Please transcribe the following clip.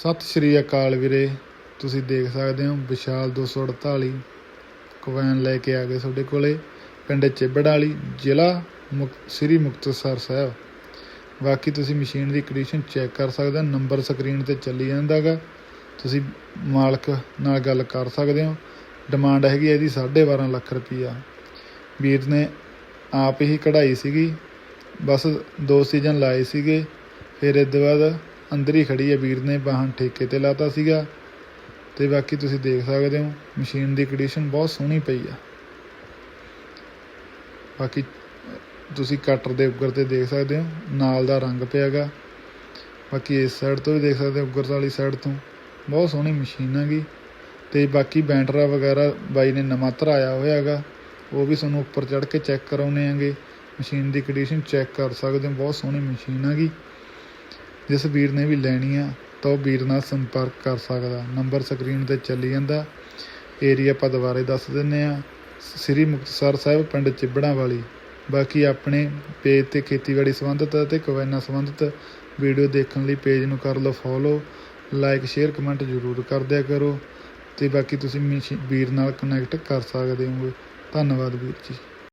ਸਤਿ ਸ਼੍ਰੀ ਅਕਾਲ ਵੀਰੇ। ਤੁਸੀਂ ਦੇਖ ਸਕਦੇ ਹੋ ਵਿਸ਼ਾਲ 248 ਕਵੈਨ ਲੈ ਕੇ ਆ ਗਏ ਤੁਹਾਡੇ ਕੋਲੇ, ਪਿੰਡ ਚਿੱਬੜ ਵਾਲੀ ਜ਼ਿਲ੍ਹਾ ਮੁਕ- ਸ੍ਰੀ ਮੁਕਤਸਰ ਸਾਹਿਬ। ਬਾਕੀ ਤੁਸੀਂ ਮਸ਼ੀਨ ਦੀ ਕੰਡੀਸ਼ਨ ਚੈੱਕ ਕਰ ਸਕਦੇ ਹੋ, ਨੰਬਰ ਸਕਰੀਨ ਤੇ ਚੱਲੀ ਜਾਂਦਾਗਾ ਤੁਸੀਂ ਮਾਲਕ ਨਾਲ ਗੱਲ ਕਰ ਸਕਦੇ ਹੋ। ਡਿਮਾਂਡ ਹੈਗੀ ਹੈ ਇਹਦੀ 12.5 ਲੱਖ ਰੁਪਈਆ। ਵੀਰ ਨੇ ਆਪ ਹੀ ਕਢਾਈ ਸੀਗੀ, ਬਸ ਦੋ ਸੀਜ਼ਨ ਲਾਏ ਸੀਗੇ। ਫਿਰ ਇਸ ਤੋਂ ਬਾਅਦ ਅੰਦਰ ਹੀ ਖੜੀ ਹੈ ਵੀਰ ਨੇ, ਵਾਹਨ ਠੇਕੇ ਤੇ ਲਾਤਾ ਸੀਗਾ। ਤੇ ਬਾਕੀ ਤੁਸੀਂ ਦੇਖ ਸਕਦੇ ਹੋ, ਮਸ਼ੀਨ ਦੀ ਕੰਡੀਸ਼ਨ ਬਹੁਤ ਸੋਹਣੀ ਪਈ ਆ। ਬਾਕੀ ਤੁਸੀਂ ਕਟਰ ਦੇ ਉੱਪਰ ਤੇ ਦੇਖ ਸਕਦੇ ਹੋ, ਨਾਲ ਦਾ ਰੰਗ ਪਿਆਗਾ। ਬਾਕੀ ਇਸ ਸਾਈਡ ਤੋਂ ਵੀ ਦੇਖ ਸਕਦੇ ਹੋ ਉੱਗਰ ਵਾਲੀ ਸਾਈਡ ਤੋਂ। ਬਹੁਤ ਸੋਹਣੀ ਮਸ਼ੀਨ ਹੈਗੀ। ਤੇ ਬਾਕੀ ਬੈਂਟਰਾ ਵਗੈਰਾ ਬਾਈ ਨੇ ਨਵਾਂ ਧਰਾਇਆ ਹੋਇਆ ਹੈਗਾ ਉਹ ਵੀ ਤੁਹਾਨੂੰ ਉੱਪਰ ਚੜ੍ਹ ਕੇ ਚੈੱਕ ਕਰਾਉਣੇ ਆਂਗੇ ਮਸ਼ੀਨ ਦੀ ਕੰਡੀਸ਼ਨ ਚੈੱਕ ਕਰ ਸਕਦੇ ਹੋ, ਬਹੁਤ ਸੋਹਣੀ ਮਸ਼ੀਨ ਹੈਗੀ। ਜਿਸ ਵੀਰ ਨੇ ਵੀ ਲੈਣੀ ਆ, ਤਾਂ ਉਹ ਵੀਰ ਨਾਲ ਸੰਪਰਕ ਕਰ ਸਕਦਾ। ਨੰਬਰ ਸਕਰੀਨ ਤੇ ਚੱਲੀ ਜਾਂਦਾ। ਏਰੀਆ ਆਪਾਂ ਦੁਬਾਰੇ ਦੱਸ ਦਿੰਨੇ ਆ ਸ੍ਰੀ ਮੁਕਤਸਰ ਸਾਹਿਬ, ਪਿੰਡ ਚਿੱਬੜਾਂ ਵਾਲੀ। ਬਾਕੀ ਆਪਣੇ ਪੇਜ ਤੇ ਖੇਤੀਬਾੜੀ ਸੰਬੰਧਿਤ ਅਤੇ ਕਵੈਨਾ ਸੰਬੰਧਿਤ ਵੀਡੀਓ ਦੇਖਣ ਲਈ ਪੇਜ ਨੂੰ ਕਰ ਲਓ ਫੋਲੋ, ਲਾਈਕ, ਸ਼ੇਅਰ, ਕਮੈਂਟ ਜ਼ਰੂਰ ਕਰ ਦਿਆ ਕਰੋ। ਤੇ ਬਾਕੀ ਤੁਸੀਂ ਮਸ਼ੀ- ਵੀਰ ਨਾਲ ਕਨੈਕਟ ਕਰ ਸਕਦੇ ਹੋ ਧੰਨਵਾਦ ਵੀਰ ਜੀ।